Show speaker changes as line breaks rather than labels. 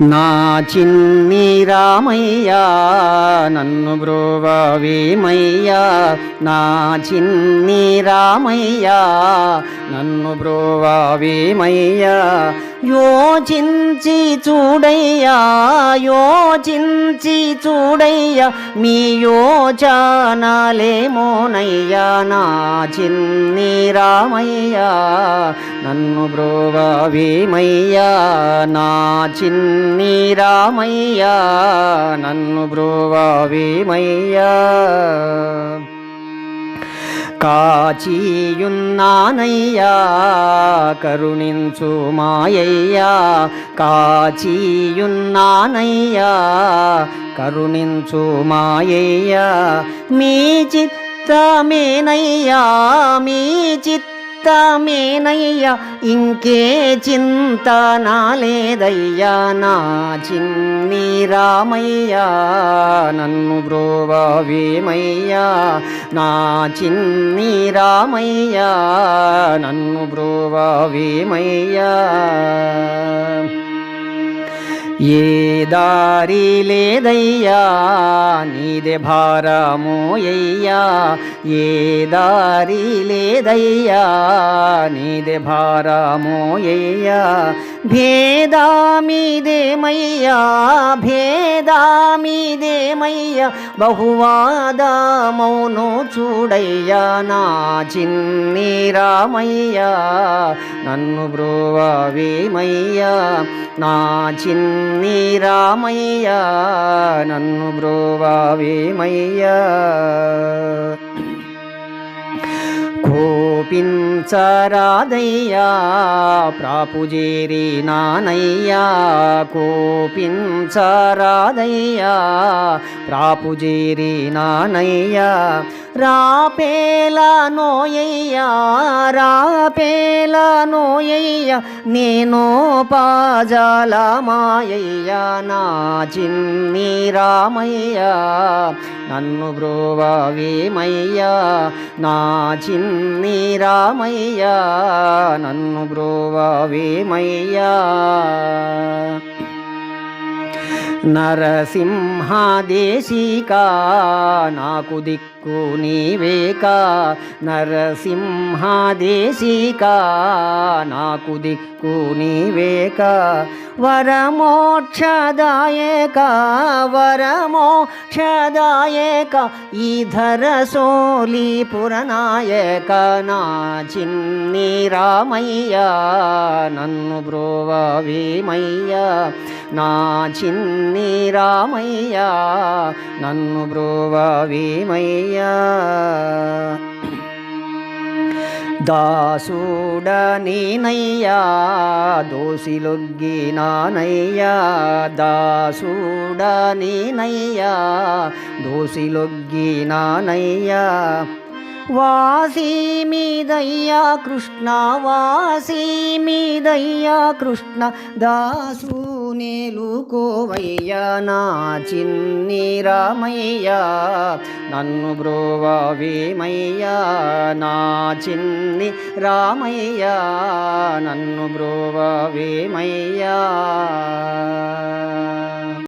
నా చిన్ని రామయ్యా నన్ను బ్రోవవేమయ్యా నా చిన్ని రామయ్యా నన్ను బ్రోవవేమయ్యా యోచించి చూడయ్యా యోచించి చూడయ్యా మీ యోచనాలేమోనయ్యా. నా చిన్ని రామయ్యా నన్ను బ్రోవవేమయ్యా నా చిన్ని నీ రామయ్యా నన్ను బ్రోవావేమయ్యా. కాచీయున్నానయ్యా కరుణించు మాయయ్యా. కాచీయున్నానయ్యా కరుణించు మాయయ్యా. మీ చిత్తమేనయ్యా మీ చిత్త చిత్తమేనయ్యా ఇంకే చింత నాలేదయ్యా నా చిన్ని రామయ్యా నన్ను బ్రోవావేమయ్యా నా చిన్ని రామయ్యా నన్ను బ్రోవావేమయ్యా. ఏ దారి లేదయ్యా నీదే భారమోయ్యా ఏ దారి లేదయ్యా నీదే భారమోయ్యా భేదామిదేమయ్యా భేదామిదేమయ్యా. బహువాదమౌను చూడయ్యా నా చిన్ని రామయ్యా. నన్ను బ్రోవేమయ్యా నా చిన్న నీ రామయ్యా నన్ను బ్రోవావేమయ్యా. కోపించరాదయ్యా ప్రాపుజేరి నానయ్యా కోపించరాదయ్యా ప్రాపుజేరి నానయ్యా రాపేల నోయ్యా రాపేల నోయ్యా నేను పాజాల మాయ్యా నా చిన్ని రామయ్యా నన్ను బ్రోవవేమయ్యా నా చిన్ని రామయ్యా నన్ను బ్రోవవేమయ్యా. నరసింహాదేశికా నాకు దిక్కు నీవేక నరసింహాదేశిక? నాకు దిక్కు నీవేక వరమోక్షదాయక? వరమోక్షదాయక? ఈ ధర సోలి పురనాయక? నా చిన్ని రామయ్య నన్ను బ్రోవవేమయ్యా నా చిన్ని రామయ్య నన్ను బ్రోవవేమయ్యా దాసుడనేనయ్యా దోసిలొగ్గి నానయ్యా. దాసుడనేనయ్యా దోసిలొగ్గి నానయ్యా. వాసి మీదయ్యా కృష్ణ వాసి మీదయ్యా కృష్ణ దాసు నేలుకోవయ్యా నా చిన్ని రామయ్యా నన్ను బ్రోవవేమయ్యా నా చిన్ని రామయ్యా నన్ను బ్రోవవేమయ్యా